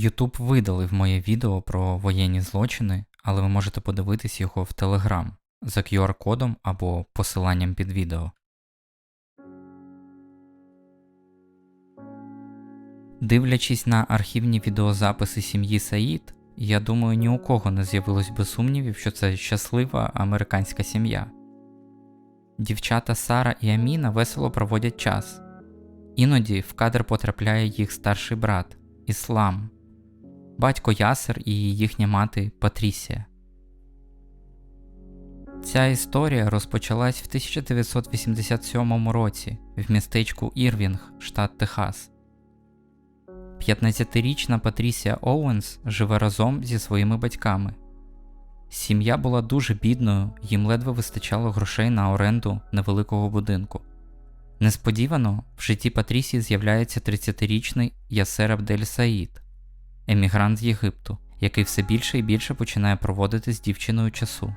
YouTube видалив моє відео про воєнні злочини, але ви можете подивитись його в Telegram за QR-кодом або посиланням під відео. Дивлячись на архівні відеозаписи сім'ї Саїд, я думаю, ні у кого не з'явилось би сумнівів, що це щаслива американська сім'я. Дівчата Сара і Аміна весело проводять час. Іноді в кадр потрапляє їх старший брат Іслам, батько Ясер і їхня мати Патрісія. Ця історія розпочалась в 1987 році в містечку Ірвінг, штат Техас. 15-річна Патрісія Оуенс живе разом зі своїми батьками. Сім'я була дуже бідною, їм ледве вистачало грошей на оренду невеликого будинку. Несподівано в житті Патрісії з'являється 30-річний Ясер Абдель Саїд, емігрант з Єгипту, який все більше і більше починає проводити з дівчиною часу.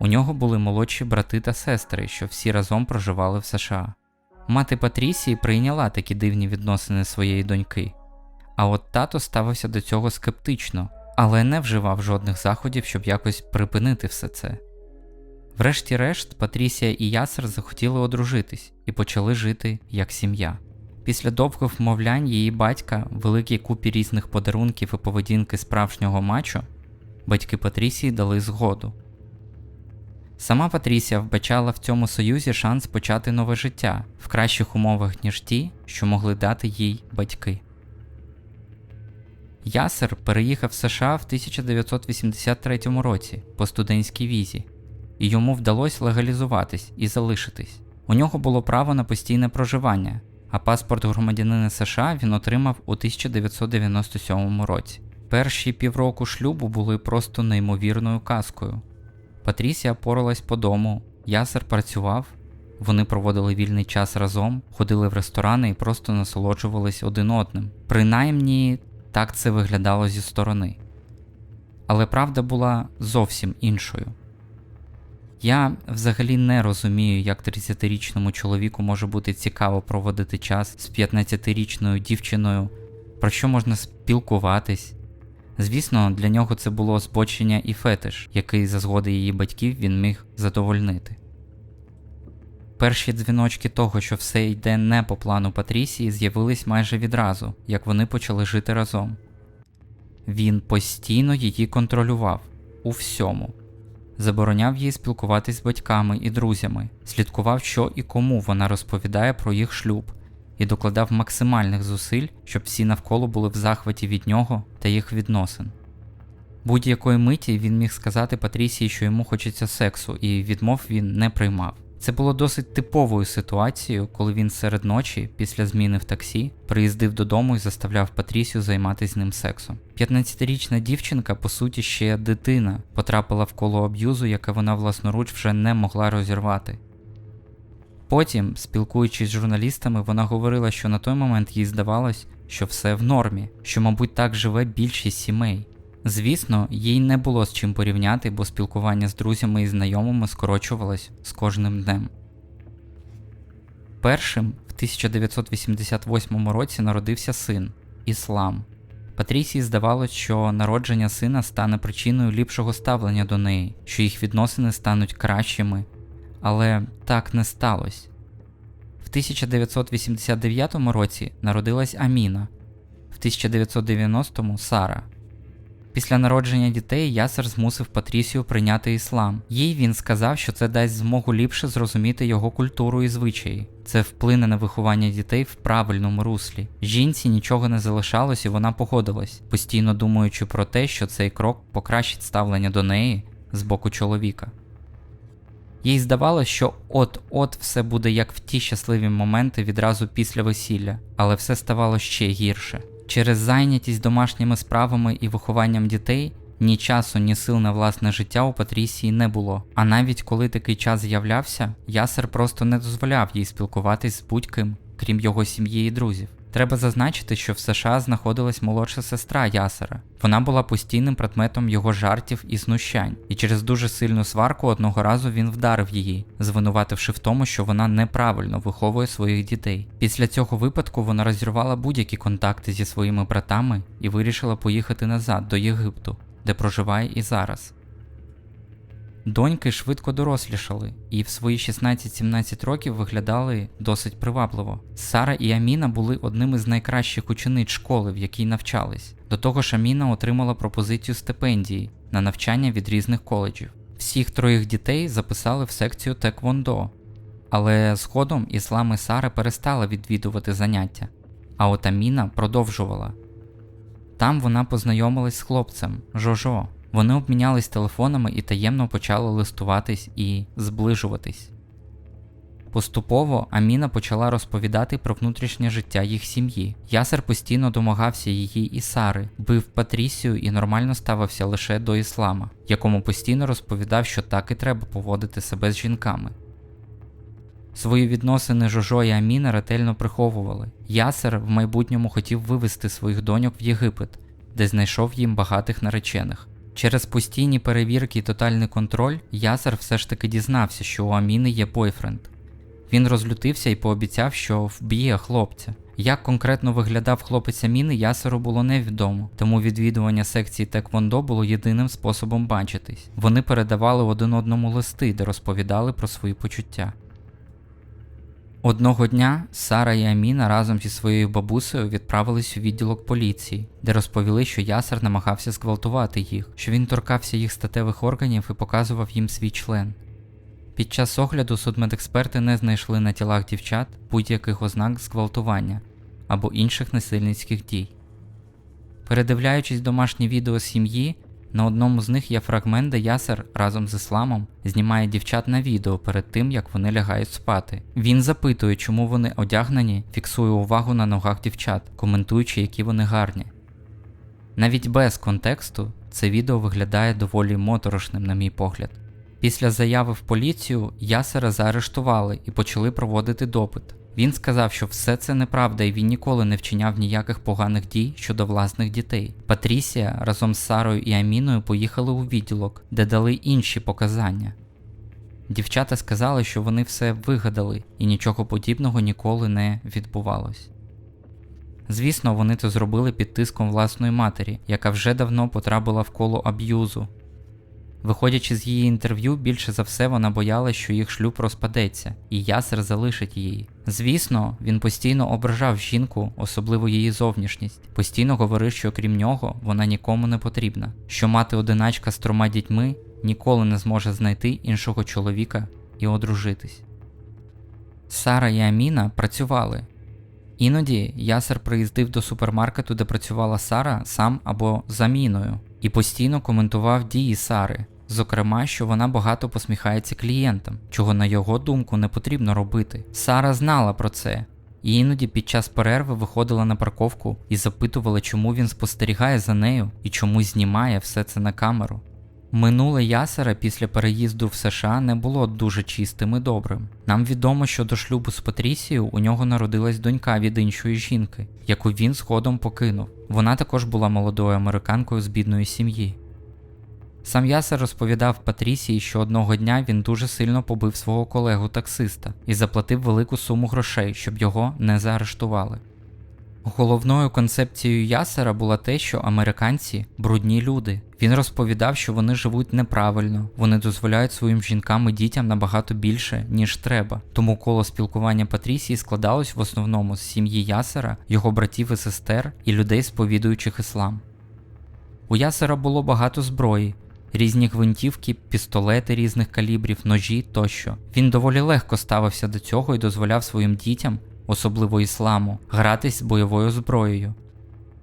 У нього були молодші брати та сестри, що всі разом проживали в США. Мати Патрісії прийняла такі дивні відносини своєї доньки, а от тато ставився до цього скептично, але не вживав жодних заходів, щоб якось припинити все це. Врешті-решт, Патрісія і Ясер захотіли одружитись і почали жити як сім'я. Після довгих вмовлянь її батька, великій купі різних подарунків і поведінки справжнього мачо, батьки Патрісії дали згоду. Сама Патрісія вбачала в цьому союзі шанс почати нове життя в кращих умовах, ніж ті, що могли дати їй батьки. Ясер переїхав в США в 1983 році по студентській візі, і йому вдалося легалізуватись і залишитись. У нього було право на постійне проживання, а паспорт громадянина США він отримав у 1997 році. Перші півроку шлюбу були просто неймовірною казкою. Патрісія поралась по дому, Ясер працював, вони проводили вільний час разом, ходили в ресторани і просто насолоджувались один одним. Принаймні, так це виглядало зі сторони. Але правда була зовсім іншою. Я взагалі не розумію, як 30-річному чоловіку може бути цікаво проводити час з 15-річною дівчиною, про що можна спілкуватись. Звісно, для нього це було збочення і фетиш, який за згоди її батьків він міг задовольнити. Перші дзвіночки того, що все йде не по плану Патрісії, з'явились майже відразу, як вони почали жити разом. Він постійно її контролював у всьому, забороняв їй спілкуватись з батьками і друзями, слідкував, що і кому вона розповідає про їх шлюб, і докладав максимальних зусиль, щоб всі навколо були в захваті від нього та їх відносин. Будь-якої миті він міг сказати Патрісії, що йому хочеться сексу, і відмов він не приймав. Це було досить типовою ситуацією, коли він серед ночі, після зміни в таксі, приїздив додому і заставляв Патрісію займатися з ним сексом. 15-річна дівчинка, по суті, ще дитина, потрапила в коло аб'юзу, яке вона власноруч вже не могла розірвати. Потім, спілкуючись з журналістами, вона говорила, що на той момент їй здавалось, що все в нормі, що, мабуть, так живе більшість сімей. Звісно, їй не було з чим порівняти, бо спілкування з друзями і знайомими скорочувалось з кожним днем. Першим в 1988 році народився син Іслам. Патрісії здавалось, що народження сина стане причиною ліпшого ставлення до неї, що їх відносини стануть кращими, але так не сталося. В 1989 році народилась Аміна, в 1990 Сара. Після народження дітей Ясер змусив Патрісію прийняти іслам. Їй він сказав, що це дасть змогу ліпше зрозуміти його культуру і звичаї. Це вплине на виховання дітей в правильному руслі. Жінці нічого не залишалось і вона погодилась, постійно думаючи про те, що цей крок покращить ставлення до неї з боку чоловіка. Їй здавалося, що от-от все буде як в ті щасливі моменти відразу після весілля, але все ставало ще гірше. Через зайнятість домашніми справами і вихованням дітей ні часу, ні сил на власне життя у Патрісії не було. А навіть коли такий час з'являвся, ясер просто не дозволяв їй спілкуватись з будь-ким, крім його сім'ї і друзів. Треба зазначити, що в США знаходилась молодша сестра Ясера. Вона була постійним предметом його жартів і знущань, і через дуже сильну сварку одного разу він вдарив її, звинувативши в тому, що вона неправильно виховує своїх дітей. Після цього випадку вона розірвала будь-які контакти зі своїми братами і вирішила поїхати назад до Єгипту, де проживає і зараз. Доньки швидко дорослішали і в свої 16-17 років виглядали досить привабливо. Сара і Аміна були одними з найкращих учениць школи, в якій навчались. До того ж, Аміна отримала пропозицію стипендії на навчання від різних коледжів. Всіх троїх дітей записали в секцію Теквондо, але згодом Іслам і Сара перестали відвідувати заняття, а от Аміна продовжувала. Там вона познайомилась з хлопцем Жожо. Вони обмінялись телефонами і таємно почали листуватись і зближуватись. Поступово Аміна почала розповідати про внутрішнє життя їх сім'ї. Ясер постійно домагався її і Сари, бив Патрісію і нормально ставився лише до іслама, якому постійно розповідав, що так і треба поводити себе з жінками. Свої відносини Жожо і Аміна ретельно приховували. Ясер в майбутньому хотів вивезти своїх доньок в Єгипет, де знайшов їм багатих наречених. Через постійні перевірки і тотальний контроль Ясер все ж таки дізнався, що у Аміни є бойфренд. Він розлютився і пообіцяв, що вб'є хлопця. Як конкретно виглядав хлопець Аміни, Ясеру було невідомо, тому відвідування секції Теквондо було єдиним способом бачитись. Вони передавали один одному листи, де розповідали про свої почуття. Одного дня Сара і Аміна разом зі своєю бабусею відправились у відділок поліції, де розповіли, що Ясер намагався зґвалтувати їх, що він торкався їх статевих органів і показував їм свій член. Під час огляду судмедексперти не знайшли на тілах дівчат будь-яких ознак зґвалтування або інших насильницьких дій. Передивляючись домашнє відео сім'ї, на одному з них є фрагмент, де Ясер разом з ісламом знімає дівчат на відео перед тим, як вони лягають спати. Він запитує, чому вони одягнені, фіксує увагу на ногах дівчат, коментуючи, які вони гарні. Навіть без контексту це відео виглядає доволі моторошним, на мій погляд. Після заяви в поліцію Ясера заарештували і почали проводити допит. Він сказав, що все це неправда і він ніколи не вчиняв ніяких поганих дій щодо власних дітей. Патрісія разом з Сарою і Аміною поїхали у відділок, де дали інші показання. Дівчата сказали, що вони все вигадали і нічого подібного ніколи не відбувалось. Звісно, вони це зробили під тиском власної матері, яка вже давно потрапила в коло аб'юзу. Виходячи з її інтерв'ю, більше за все вона боялась, що їх шлюб розпадеться, і ясер залишить її. Звісно, він постійно ображав жінку, особливо її зовнішність, постійно говорив, що крім нього вона нікому не потрібна, що мати одиначка з трьома дітьми ніколи не зможе знайти іншого чоловіка і одружитись. Сара і Аміна працювали. Іноді ясер приїздив до супермаркету, де працювала Сара сам або заміною, і постійно коментував дії Сари, Зокрема, що вона багато посміхається клієнтам, чого на його думку не потрібно робити. Сара знала про це, і іноді під час перерви виходила на парковку і запитувала, чому він спостерігає за нею і чому знімає все це на камеру. Минуле ясера після переїзду в США не було дуже чистим і добрим. Нам відомо, що до шлюбу з Патрісією у нього народилась донька від іншої жінки, яку він згодом покинув. Вона також була молодою американкою з бідної сім'ї. Сам Ясер розповідав Патрісії, що одного дня він дуже сильно побив свого колегу таксиста і заплатив велику суму грошей, щоб його не заарештували. Головною концепцією Ясера була те, що американці брудні люди. Він розповідав, що вони живуть неправильно, вони дозволяють своїм жінкам і дітям набагато більше, ніж треба. Тому коло спілкування Патрісії складалось в основному з сім'ї Ясера, його братів і сестер і людей, сповідуючих іслам. У Ясера було багато зброї, різні гвинтівки, пістолети різних калібрів, ножі тощо. Він доволі легко ставився до цього і дозволяв своїм дітям, особливо ісламу, гратись з бойовою зброєю.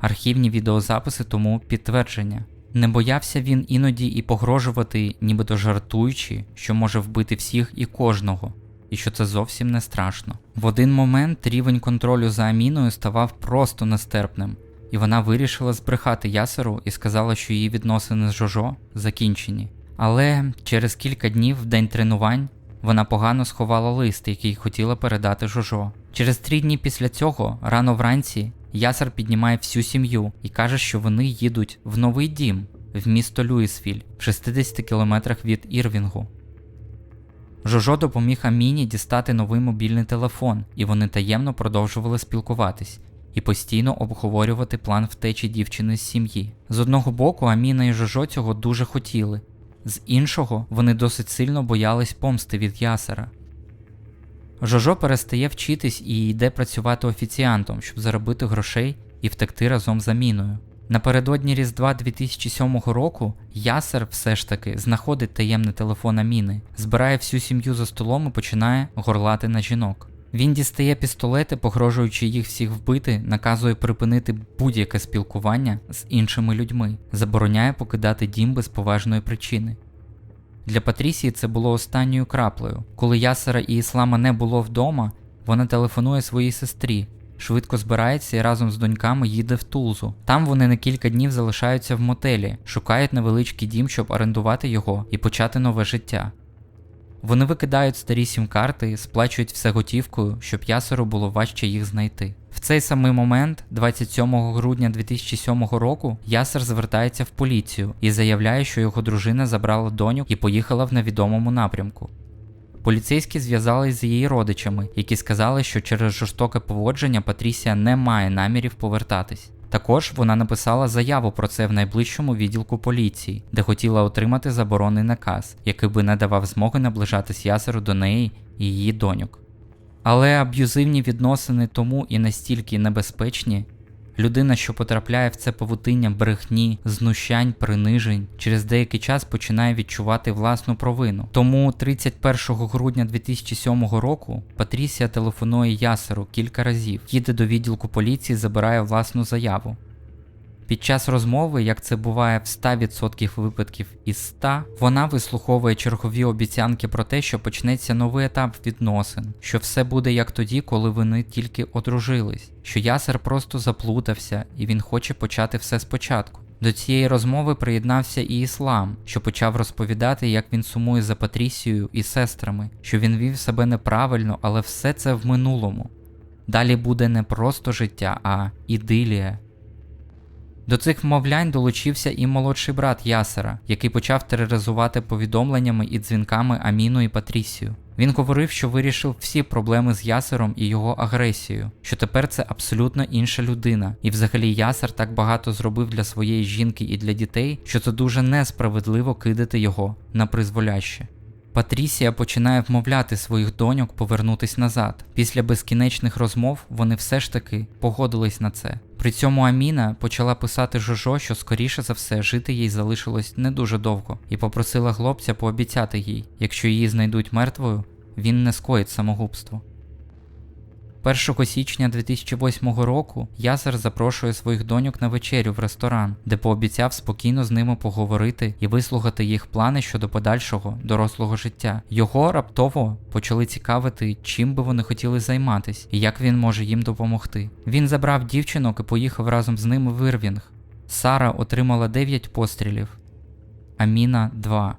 Архівні відеозаписи тому підтвердження. Не боявся він іноді і погрожувати, нібито жартуючи, що може вбити всіх і кожного, і що це зовсім не страшно. В один момент рівень контролю за Аміною ставав просто нестерпним, і вона вирішила збрехати ясеру і сказала, що її відносини з Жожо закінчені. Але через кілька днів в день тренувань вона погано сховала лист, який хотіла передати Жожо. Через три дні після цього, рано вранці, Ясер піднімає всю сім'ю і каже, що вони їдуть в новий дім в місто Люїсвіль в 60 кілометрах від Ірвінгу. Жожо допоміг Аміні дістати новий мобільний телефон, і вони таємно продовжували спілкуватись і постійно обговорювати план втечі дівчини з сім'ї. З одного боку, Аміна і Жожо цього дуже хотіли, з іншого, вони досить сильно боялись помсти від Ясера. Жожо перестає вчитись і йде працювати офіціантом, щоб заробити грошей і втекти разом з Аміною. Напередодні Різдва 2007 року Ясер все ж таки знаходить таємний телефон Аміни, збирає всю сім'ю за столом і починає горлати на жінок. Він дістає пістолети, погрожуючи їх всіх вбити, наказує припинити будь-яке спілкування з іншими людьми, забороняє покидати дім без поважної причини. Для Патрісії це було останньою краплею. Коли Ясера і Іслама не було вдома, вона телефонує своїй сестрі, швидко збирається і разом з доньками їде в Тулзу. Там вони на кілька днів залишаються в мотелі, шукають невеличкий дім, щоб орендувати його і почати нове життя. Вони викидають старі сім-карти, сплачують все готівкою, щоб ясеру було важче їх знайти. В цей самий момент, 27 грудня 2007 року, Ясер звертається в поліцію і заявляє, що його дружина забрала доньок і поїхала в невідомому напрямку. Поліцейські зв'язались з її родичами, які сказали, що через жорстоке поводження Патрісія не має намірів повертатись. Також вона написала заяву про це в найближчому відділку поліції, де хотіла отримати заборонний наказ, який би не давав змоги наближатись ясеру до неї і її доньок. Але аб'юзивні відносини тому і настільки небезпечні, людина, що потрапляє в це павутиння брехні, знущань, принижень, через деякий час починає відчувати власну провину. Тому 31 грудня 2007 року Патрісія телефонує Ясеру кілька разів, їде до відділку поліції, забирає власну заяву. Під час розмови, як це буває в 100% випадків із 100, вона вислуховує чергові обіцянки про те, що почнеться новий етап відносин, що все буде як тоді, коли вони тільки одружились, що ясер просто заплутався і він хоче почати все спочатку. До цієї розмови приєднався і іслам, що почав розповідати, як він сумує за Патрісією і сестрами, що він вів себе неправильно, але все це в минулому. Далі буде не просто життя, а ідилія. До цих вмовлянь долучився і молодший брат Ясера, який почав тероризувати повідомленнями і дзвінками Аміну і Патрісію. Він говорив, що вирішив всі проблеми з Ясером і його агресією, що тепер це абсолютно інша людина, і взагалі Ясер так багато зробив для своєї жінки і для дітей, що це дуже несправедливо кидати його на призволяще. Патрісія починає вмовляти своїх доньок повернутись назад. Після безкінечних розмов вони все ж таки погодились на це. При цьому Аміна почала писати Жожо, що скоріше за все жити їй залишилось не дуже довго, і попросила хлопця пообіцяти їй, якщо її знайдуть мертвою, він не скоїть самогубство. 1 січня 2008 року Ясер запрошує своїх доньок на вечерю в ресторан, де пообіцяв спокійно з ними поговорити і вислухати їх плани щодо подальшого дорослого життя. Його раптово почали цікавити, чим би вони хотіли займатись і як він може їм допомогти. Він забрав дівчинок і поїхав разом з ними в Ірвінг. Сара отримала 9 пострілів, Аміна 2.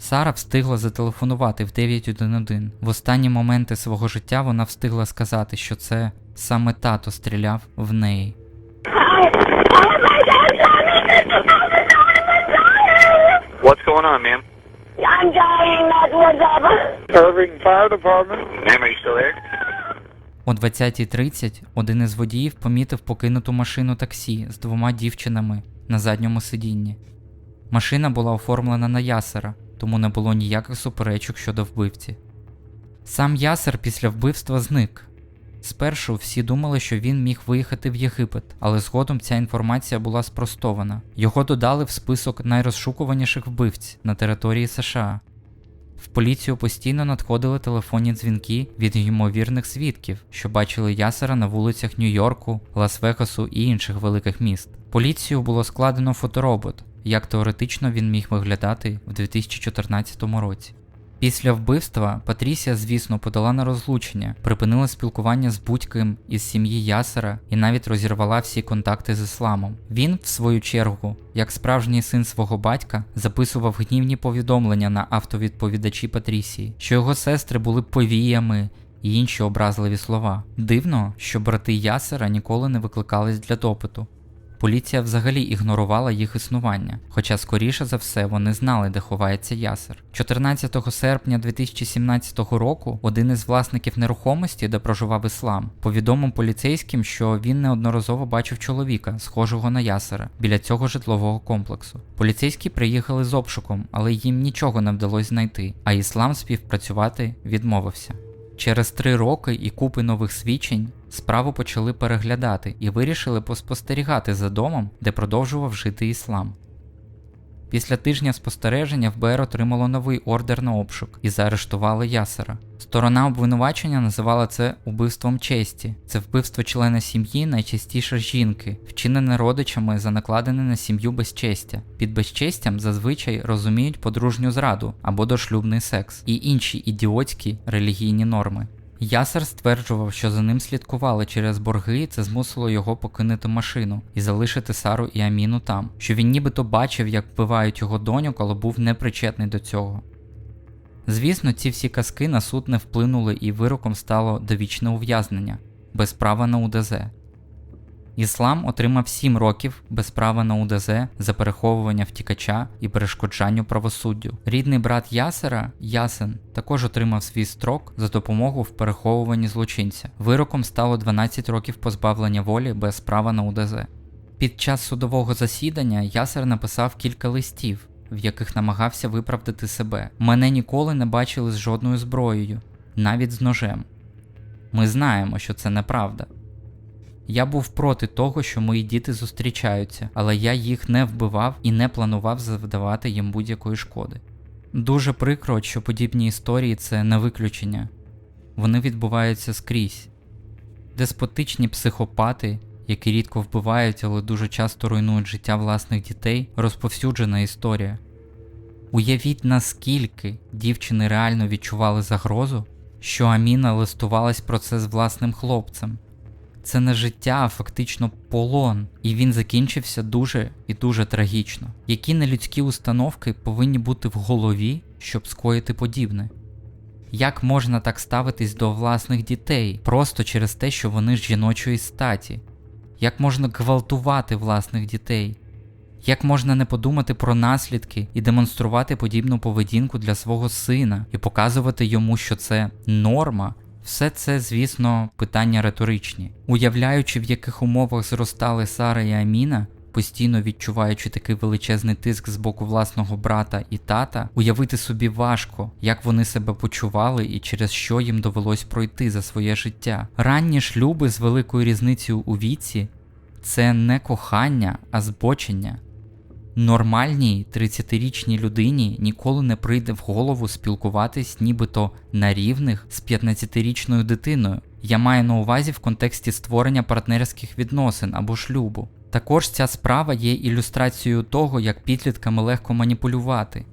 Сара встигла зателефонувати в 911. В останні моменти свого життя вона встигла сказати, що це саме тато стріляв в неї. What's going on, ma'am? I'm dying, that's what's up. Irving Fire Department. Ma'am, are you still there? О 20.30 один із водіїв помітив покинуту машину таксі з двома дівчинами на задньому сидінні. Машина була оформлена на ясера, тому не було ніяких суперечок щодо вбивці. Сам ясер після вбивства зник. Спершу всі думали, що він міг виїхати в Єгипет, але згодом ця інформація була спростована. Його додали в список найрозшукуваніших вбивць на території США. В поліцію постійно надходили телефонні дзвінки від ймовірних свідків, що бачили ясера на вулицях Нью-Йорку, Лас-Вегасу і інших великих міст. Поліцію було складено фоторобот, як теоретично він міг виглядати в 2014 році. Після вбивства Патрісія, звісно, подала на розлучення, припинила спілкування з будь-ким із сім'ї Ясера і навіть розірвала всі контакти з ісламом. Він, в свою чергу, як справжній син свого батька, записував гнівні повідомлення на автовідповідачі Патрісії, що його сестри були повіями, і інші образливі слова. Дивно, що брати Ясера ніколи не викликались для допиту. Поліція взагалі ігнорувала їх існування, хоча, скоріше за все, вони знали, де ховається ясер. 14 серпня 2017 року один із власників нерухомості, де проживав іслам, повідомив поліцейським, що він неодноразово бачив чоловіка, схожого на ясера, біля цього житлового комплексу. Поліцейські приїхали з обшуком, але їм нічого не вдалося знайти, а іслам співпрацювати відмовився. Через три роки і купи нових свідчень справу почали переглядати і вирішили поспостерігати за домом, де продовжував жити іслам. Після тижня спостереження ФБР отримало новий ордер на обшук і заарештували Ясера. Сторона обвинувачення називала це убивством честі. Це вбивство члена сім'ї, найчастіше жінки, вчинене родичами за накладене на сім'ю безчестя. Під безчестям зазвичай розуміють подружню зраду або дошлюбний секс і інші ідіотські релігійні норми. Ясер стверджував, що за ним слідкували через борги, і це змусило його покинути машину і залишити Сару і Аміну там, що він нібито бачив, як вбивають його доню, але був непричетний до цього. Звісно, ці всі казки на суд не вплинули і вироком стало довічне ув'язнення без права на УДЗ. Іслам отримав 7 років без права на УДЗ за переховування втікача і перешкоджанню правосуддю. Рідний брат Ясера, Ясен, також отримав свій строк за допомогу в переховуванні злочинця. Вироком стало 12 років позбавлення волі без права на УДЗ. Під час судового засідання Ясер написав кілька листів, в яких намагався виправдати себе. Мене ніколи не бачили з жодною зброєю, навіть з ножем. Ми знаємо, що це неправда. Я був проти того, що мої діти зустрічаються, але я їх не вбивав і не планував завдавати їм будь-якої шкоди. Дуже прикро, що подібні історії це не виключення, вони відбуваються скрізь. Деспотичні психопати, які рідко вбивають, але дуже часто руйнують життя власних дітей, розповсюджена історія. Уявіть, наскільки дівчини реально відчували загрозу, що Аміна листувалась про це з власним хлопцем. Це не життя, а фактично полон, і він закінчився дуже і дуже трагічно. Які нелюдські установки повинні бути в голові, щоб скоїти подібне? Як можна так ставитись до власних дітей просто через те, що вони з жіночої статі? Як можна гвалтувати власних дітей? Як можна не подумати про наслідки і демонструвати подібну поведінку для свого сина і показувати йому, що це норма? Все це, звісно, питання риторичні. Уявляючи, в яких умовах зростали Сара і Аміна, постійно відчуваючи такий величезний тиск з боку власного брата і тата, уявити собі важко, як вони себе почували і через що їм довелось пройти за своє життя. Ранні шлюби з великою різницею у віці це не кохання, а збочення. Нормальній 30-річній людині ніколи не прийде в голову спілкуватись нібито на рівних з 15-річною дитиною. Я маю на увазі в контексті створення партнерських відносин або шлюбу. Також ця справа є ілюстрацією того, як підлітками легко маніпулювати.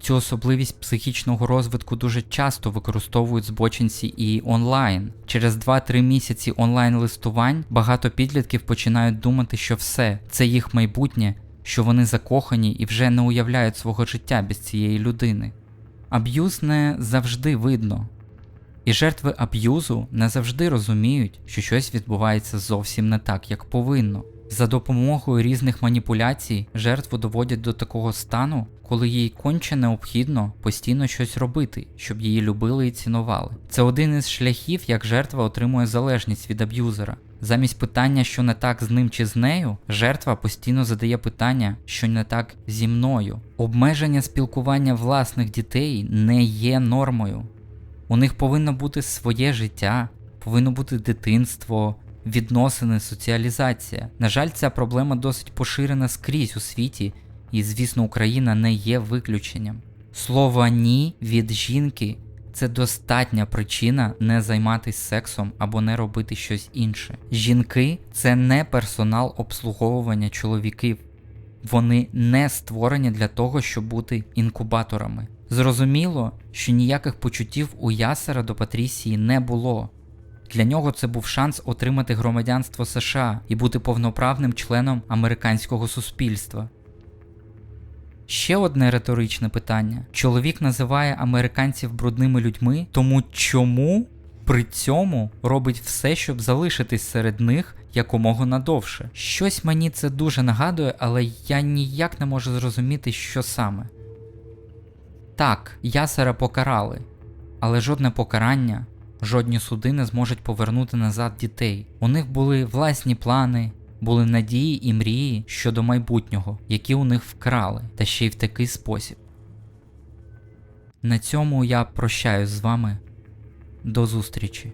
Цю особливість психічного розвитку дуже часто використовують збочинці і онлайн. Через 2-3 місяці онлайн листувань багато підлітків починають думати, що все це їх майбутнє, що вони закохані і вже не уявляють свого життя без цієї людини. Аб'юз не завжди видно. І жертви аб'юзу не завжди розуміють, що щось відбувається зовсім не так, як повинно. За допомогою різних маніпуляцій жертву доводять до такого стану, коли їй конче необхідно постійно щось робити, щоб її любили і цінували. Це один із шляхів, як жертва отримує залежність від аб'юзера. Замість питання, що не так з ним чи з нею, жертва постійно задає питання, що не так зі мною. Обмеження спілкування власних дітей не є нормою. У них повинно бути своє життя, повинно бути дитинство, відносини, соціалізація. На жаль, ця проблема досить поширена скрізь у світі, і, звісно, Україна не є виключенням. Слово ні від жінки це достатня причина не займатися сексом або не робити щось інше. Жінки це не персонал обслуговування чоловіків. Вони не створені для того, щоб бути інкубаторами. Зрозуміло, що ніяких почуттів у Ясера до Патрісії не було. Для нього це був шанс отримати громадянство США і бути повноправним членом американського суспільства. Ще одне риторичне питання: чоловік називає американців брудними людьми, тому чому При цьому робить все, щоб залишитись серед них якомога надовше. Щось мені це дуже нагадує, але я ніяк не можу зрозуміти, що саме. Так, ясера покарали, але жодне покарання, жодні суди не зможуть повернути назад дітей. У них були власні плани, були надії і мрії щодо майбутнього, які у них вкрали, та ще й в такий спосіб. На цьому я прощаюсь з вами. До зустрічі.